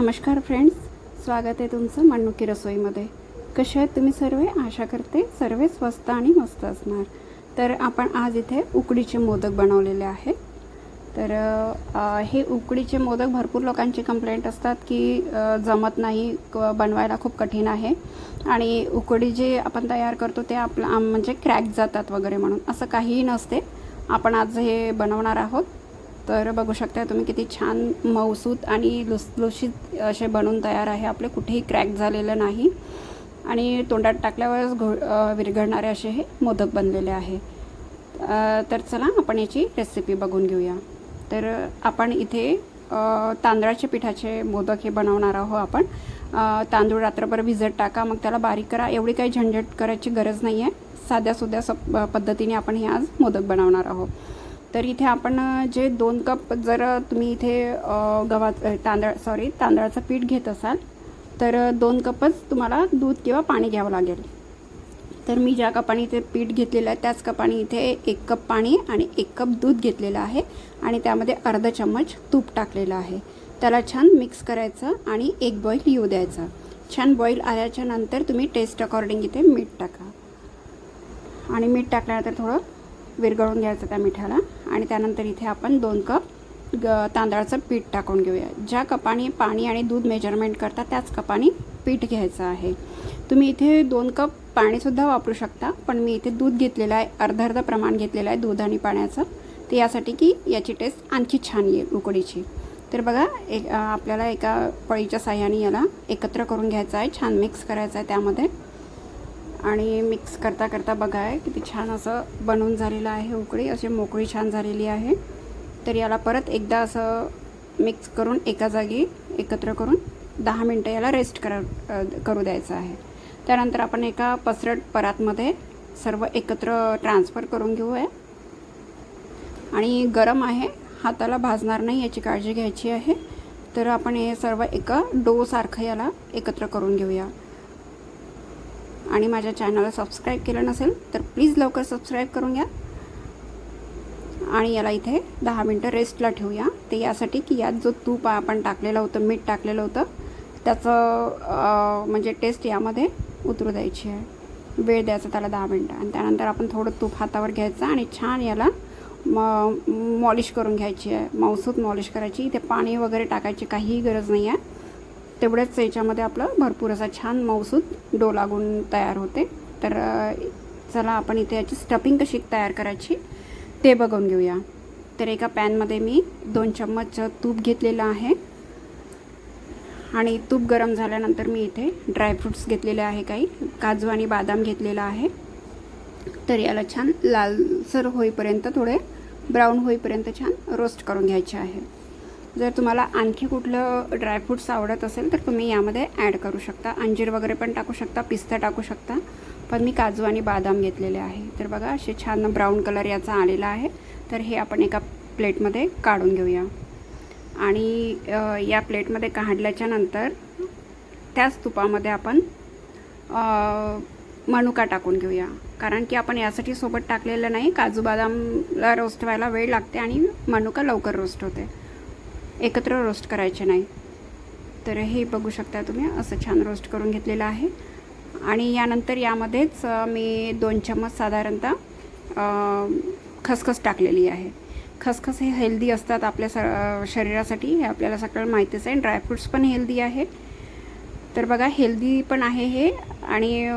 नमस्कार फ्रेंड्स स्वागत आहे तुमचं मन्नुकी रसोईमध्ये. कसे आहेत तुम्ही सर्व? आशा करते सर्व स्वस्त आणि मस्त असणार. तर आपण आज इथे उकडीचे मोदक बनवलेले आहे तर हे उकडीचे मोदक भरपूर लोकांची कंप्लेंट असतात की जमत नाही क- बनवायला खूप कठीण आहे. आणि उकडी जे आपण तयार करतो ते आपलं म्हणजे क्रॅक जातात वगैरे म्हणून. असं काहीही नसते. आपण आज हे बनवणार आहोत. तर बघू शकता तुम्ही किती छान मऊसूत आणि लुसलुशीत असे बनून तयार आहे. आपले कुठेही क्रॅक झालेलं नाही. आणि तोंडात टाकल्यावरच घो विरघडणारे विरघळणारे असे हे मोदक बनलेले आहे. तर चला आपण याची रेसिपी बघून घेऊया. तर आपण इथे तांदळाच्या पिठाचे मोदक हे बनवणार आहोत आपण. तांदूळ रात्रभर भिजत टाका. मग त्याला बारीक करा. एवढी काही झंझट करायची गरज नाही आहे साध्या सुध्या सप पद्धतीने आपण हे आज मोदक बनवणार आहोत. तर इथे आपण जे दोन कप जर तुम्ही इथे गव्हा तांदळ सॉरी तांदळाचं पीठ घेत असाल तर दोन कपच तुम्हाला दूध किंवा पाणी घ्यावं लागेल. तर मी ज्या कपाने इथे पीठ घेतलेलं आहे त्याच कपाने इथे एक कप पाणी आणि एक कप दूध घेतलेलं आहे आणि त्यामध्ये अर्धा चम्मच तूप टाकलेलं आहे. त्याला छान मिक्स करायचं आणि एक बॉईल येऊ द्यायचा. छान बॉईल आल्याच्यानंतर तुम्ही टेस्ट अकॉर्डिंग इथे मीठ टाका. आणि मीठ टाकल्यानंतर थोडं विरघळून घ्यायचं त्या मिठाला. आणि त्यानंतर इथे आपण दोन कप ग तांदळाचं पीठ टाकून घेऊया. ज्या कपाने पाणी आणि दूध मेजरमेंट करता त्याच कपाने पीठ घ्यायचं आहे. तुम्ही इथे दोन कप पाणीसुद्धा वापरू शकता पण मी इथे दूध घेतलेलं आहे अर्ध अर्ध प्रमाण घेतलेलं आहे दूध आणि पाण्याचं. ते यासाठी की याची टेस्ट आणखी छान येईल उकडीची. तर बघा एक आपल्याला एका पळीच्या साह्याने याला एकत्र करून घ्यायचं आहे छान मिक्स करायचं आहे त्यामध्ये. आणि मिक्स करता करता बघाय किती छान असं बनवून झालेलं आहे उकळी अशी मोकळी छान झालेली आहे. तर याला परत एकदा असं मिक्स करून एका जागी एकत्र करून दहा मिनटं याला रेस्ट करा करू द्यायचं आहे. त्यानंतर आपण एका पसरट परातमध्ये सर्व एकत्र ट्रान्सफर करून घेऊया. आणि गरम आहे हाताला भाजणार नाही याची काळजी घ्यायची आहे. तर आपण हे सर्व एका डोसारखं याला एकत्र करून घेऊया. आणि माझ्या चॅनलला सबस्क्राईब केलं नसेल तर प्लीज लवकर सबस्क्राईब करून घ्या. आणि याला इथे दहा मिनटं रेस्टला ठेवूया. ते यासाठी की यात जो तूप आपण टाकलेलं होतं मीठ टाकलेलं होतं त्याचं म्हणजे टेस्ट यामध्ये उतरू द्यायची आहे. वेळ द्यायचा त्याला दहा मिनटं. आणि त्यानंतर आपण थोडं तूप हातावर घ्यायचं आणि छान याला म मॉलिश करून घ्यायची आहे. मौसूत मॉलिश करायची. इथे पाणी वगैरे टाकायची काहीही गरज नाही आहे. तेवढ्याच याच्यामध्ये आपलं भरपूर असा छान मौसूद डो लागून तयार होते. तर चला आपण इथे याची स्टफिंग कशी तयार करायची ते बघून घेऊया. तर एका पॅनमध्ये मी दोन चम्मच तूप घेतलेलं आहे. आणि तूप गरम झाल्यानंतर मी इथे ड्रायफ्रूट्स घेतलेले आहे काही. काजू आणि बदाम घेतलेला आहे. तर याला छान लालसर होईपर्यंत थोडे ब्राऊन होईपर्यंत छान रोस्ट करून घ्यायचे आहे. जर तुम्हाला आणखी कुठलं ड्रायफ्रूट्स आवडत असेल तर तुम्ही यामध्ये ॲड करू शकता. अंजीर वगैरे पण टाकू शकता पिस्ता टाकू शकता. पण मी काजू आणि बदाम घेतलेले आहे. तर बघा असे छान ब्राऊन कलर याचा आलेला आहे. तर हे आपण एका प्लेटमध्ये काढून घेऊया. आणि या प्लेटमध्ये काढल्याच्या नंतर त्याच तुपामध्ये आपण मनुका टाकून घेऊया. कारण की आपण यासाठी सोबत टाकलेलं नाही. काजू बदामला रोस्ट व्हायला वेळ लागते आणि मनुका लवकर रोस्ट होते. एकत्र रोस्ट करायचे नाही. तर हे बघू शकता तुम्ही असं छान रोस्ट करून घेतलेलं आहे. आणि यानंतर यामध्येच मी दोन चम्मच साधारणतः खसखस टाकलेली आहे. खसखस हे हेल्दी असतात आपल्या स शरीरासाठी हे आपल्याला सगळं माहितीच आहे. ड्रायफ्रूट्स पण हेल्दी आहे. तर बघा हेल्दी पण आहे हे आणि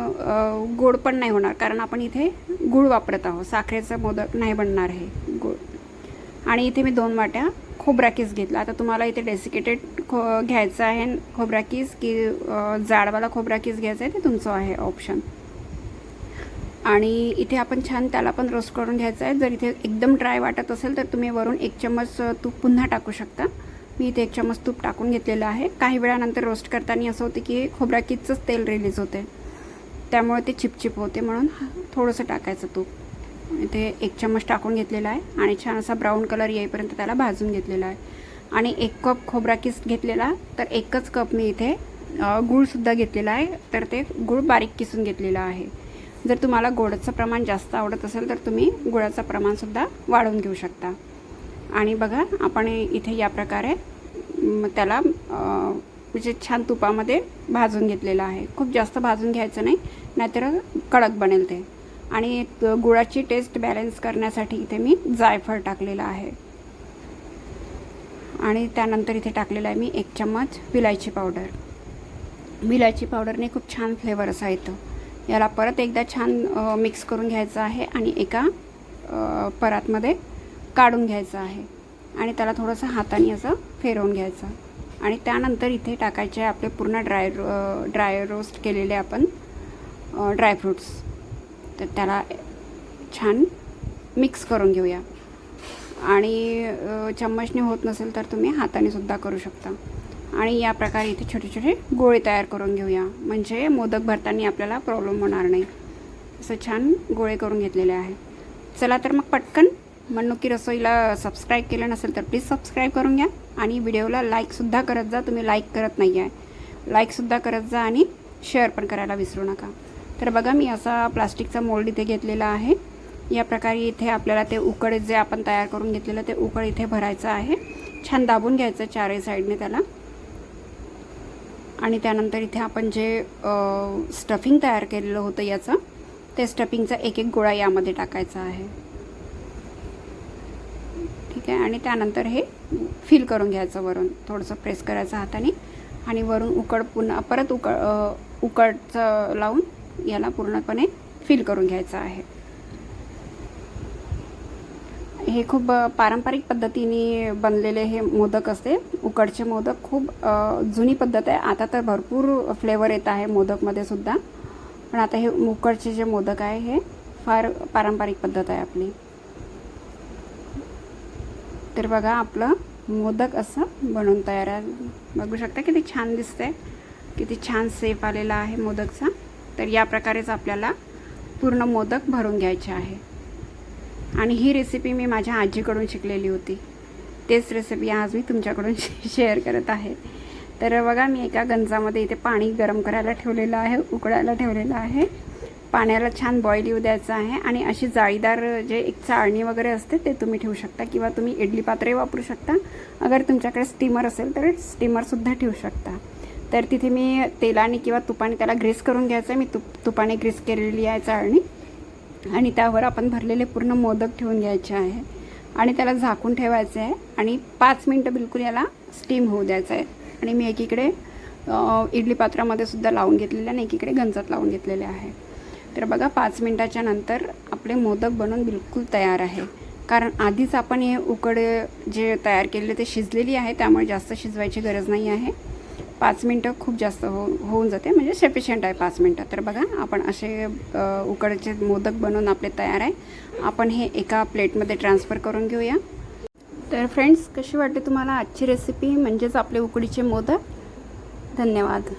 गोड पण नाही होणार. कारण आपण इथे गूळ वापरत आहोत. साखरेचं मोदक नाही बनणार हे गोड आणि इथे मी दोन वाट्या खोबरा किस घेतला? आता तुम्हाला इथे डेसिकेटेड खो घ्यायचं आहे. खोबरा किस की जाडवाला खोबरा किस घ्यायचा आहे ते तुमचं आहे ऑप्शन आणि इथे आपण छान त्याला पण रोस्ट करून घ्यायचं आहे जर इथे एकदम ड्राय वाटत असेल तर तुम्ही वरून एक चम्मच तूप पुन्हा टाकू शकता. मी इथे एक चम्मच तूप टाकून घेतलेलं आहे. काही वेळानंतर रोस्ट करताना असं होते की खोबरा किसचंच तेल रिलीज होते त्यामुळे ते चिपचिप होते म्हणून थोडंसं टाकायचं तूप. इथे एक चम्मच टाकून घेतलेला आहे आणि छान असा ब्राऊन कलर येईपर्यंत त्याला भाजून घेतलेला आहे. आणि एक कप खोबरा किस घेतलेला तर एकच कप मी इथे गूळसुद्धा घेतलेला आहे. तर ते गूळ बारीक किसून घेतलेला आहे. जर तुम्हाला गोडाचं प्रमाण जास्त आवडत असेल तर तुम्ही गुळाचं प्रमाणसुद्धा वाढवून घेऊ शकता. आणि बघा आपण इथे या प्रकारे त्याला म्हणजे छान तुपामध्ये भाजून घेतलेलं आहे. खूप जास्त भाजून घ्यायचं नाही नाहीतर कडक बनेल ते. आणि गुळाची टेस्ट बॅलन्स करण्यासाठी इथे मी जायफळ टाकलेलं आहे. आणि त्यानंतर इथे टाकलेला आहे मी एक चम्मच विलायची पावडर विलायची पावडरने खूप छान फ्लेवर असा येतो. याला परत एकदा छान मिक्स करून घ्यायचं आहे आणि एका परातमध्ये काढून घ्यायचं आहे. आणि त्याला थोडंसं हाताने असं फेरवून घ्यायचं. आणि त्यानंतर इथे टाकायचे आपले पूर्ण ड्राय रो ड्राय रोस्ट केलेले आपण ड्रायफ्रूट्स तर त्याला छान मिक्स करून घेऊया. आणि चम्मचने होत नसेल तर तुम्ही हाताने सुद्धा करू शकता. आणि या प्रकारे इथे छोटे छोटे गोळे तयार करून घेऊया. म्हणजे मोदक भरताना आपल्याला प्रॉब्लेम होणार नाही. असं छान गोळे करून घेतलेले आहे. चला तर मग पटकन मनुकी रसोईला सबस्क्राईब केलं नसेल तर प्लीज सबस्क्राईब करून घ्या. आणि व्हिडिओला लाईकसुद्धा करत जा. तुम्ही लाईक करत नाही आहे लाईकसुद्धा करत जा आणि शेअर पण करायला विसरू नका. तर बघा मी असा प्लास्टिकचा मोल्ड इथे घेतलेला आहे. या प्रकारे इथे आपल्याला ते उकड जे आपण तयार करून घेतलेलं ते उकड इथे भरायचं आहे. छान दाबून घ्यायचं चारही साईडने त्याला. आणि त्यानंतर इथे आपण जे स्टफिंग तयार केलेलं होतं याचं ते स्टफिंगचा एक एक गोळा यामध्ये टाकायचा आहे. ठीक आहे? आणि त्यानंतर हे फिल करून घ्यायचं वरून. थोडंसं प्रेस करायचं हाताने. आणि वरून उकड पुन्हा परत उकड उकडचं लावून याला पूर्णपणे फिल करून घ्यायचं आहे. हे खूप पारंपरिक पद्धतीने बनलेले हे मोदक असते. उकडचे मोदक खूप जुनी पद्धत आहे. आता तर भरपूर फ्लेवर येत आहे मोदकमध्ये सुद्धा. पण आता हे उकडचे जे मोदक आहे हे फार पारंपरिक पद्धत आहे आपली. तर बघा आपलं मोदक असं बनवून तयार आहे. बघू शकता किती छान दिसतंय. किती छान सेफ आलेला आहे मोदकचा. तर या प्रकारेच आपल्याला पूर्ण मोदक भरून घ्यायचे आहे. आणि ही रेसिपी मी माझ्या आजीकडून शिकलेली होती. तेच रेसिपी आज मी तुमच्याकडून शेअर करत आहे. तर बघा मी एका गंजामध्ये इथे पाणी गरम करायला ठेवलेलं आहे उकडायला ठेवलेलं आहे. पाण्याला छान बॉईल येऊ द्यायचं आहे आणि अशी जाळीदार जे एक चाळणी वगैरे असते ते तुम्ही ठेवू शकता किंवा तुम्ही इडली पात्रे वापरू शकता. अगर तुमच्याकडे स्टीमर असेल तर स्टीमरसुद्धा ठेवू शकता. तर तिथे मी तेलाने किंवा तुपाने त्याला ग्रेस करून घ्यायचं. आहे मी तुप तुपाने ग्रेस केलेली आहे चाळणी. आणि त्यावर आपण भरलेले पूर्ण मोदक ठेवून घ्यायचे आहे. आणि त्याला झाकून ठेवायचं आहे. आणि पाच मिनटं बिलकुल याला स्टीम होऊ द्यायचं आहे. आणि मी एकीकडे इडली पात्रामध्ये सुद्धा लावून घेतलेले आणि एकीकडे गंजात लावून घेतलेले आहे. तर बघा पाच मिनटाच्या नंतर आपले मोदक बनवून बिलकुल तयार आहे. कारण आधीच आपण हे उकड जे तयार केलेले ते शिजलेली आहे. त्यामुळे जास्त शिजवायची गरज नाही आहे. पाच मिनटं खूप जास्त हो होऊन जाते. म्हणजे सफिशियंट आहे पाच मिनटं. तर बघा आपण असे उकडचे मोदक बनवून आपले तयार आहे. आपण हे एका प्लेटमध्ये ट्रान्सफर करून घेऊया. तर फ्रेंड्स कशी वाटते तुम्हाला आजची रेसिपी म्हणजेच आपले उकडीचे मोदक. धन्यवाद.